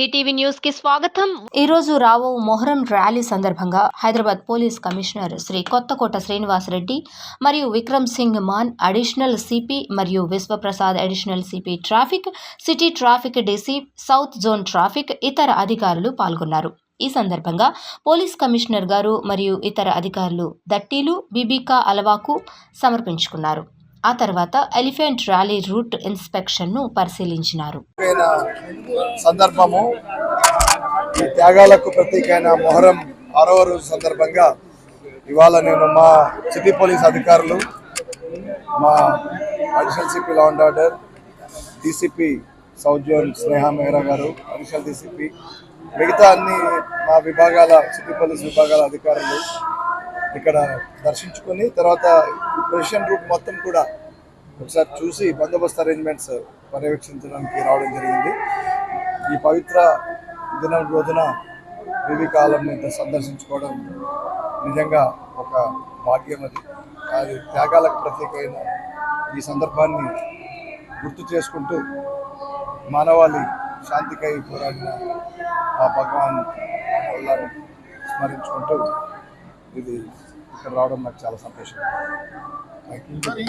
DTV న్యూస్కి స్వాగతం. ఈ రోజు రావో మొహరం ర్యాలీ సందర్భంగా హైదరాబాద్ పోలీస్ కమిషనర్ శ్రీ కొత్తకోట శ్రీనివాసరెడ్డి మరియు విక్రమ్ సింగ్ మాన్ అడిషనల్ సిపి మరియు Vishwaprasad additional CP traffic city traffic DC south zone traffic ఇతర అధికారులు పాల్గొన్నారు. ఈ సందర్భంగా పోలీస్ కమిషనర్ గారు మరియు ఇతర అధికారులు దట్టీలు బిబికా అలవాకు సమర్పించుకున్నారు. ఆ తర్వాత ఎలిఫెంట్ ర్యాలీ రూట్ ఇన్స్పెక్షన్ను పరిశీలించినారు. సందర్భము ఈ త్యాగాలకు ప్రతీకైన మొహరం ఆరవ రోజు సందర్భంగా ఇవాళ నేను మా సిటీ పోలీస్ అధికారులు మా additional CP law and order DCP south zone Sneha Mehra గారు అడిషనల్ డీసీపీ మిగతా అన్ని మా విభాగాల సిటీ పోలీస్ విభాగాల అధికారులు ఇక్కడ దర్శించుకొని తర్వాత ఈ రూట్ మొత్తం కూడా ఒకసారి చూసి బందోబస్తు అరేంజ్మెంట్స్ పర్యవేక్షించడానికి రావడం జరిగింది. ఈ పవిత్ర దినం రోజున వివి కాలంని సందర్శించుకోవడం నిజంగా ఒక భాగ్యం అది. అది త్యాగాలకు ప్రత్యేకమైన ఈ సందర్భాన్ని గుర్తు చేసుకుంటూ మానవాళి శాంతికై పోరాడిన ఆ భగవాన్ స్మరించుకుంటూ ఇది ఇక్కడ రావడం నాకు చాలా సంతోషం థ్యాంక్ యూ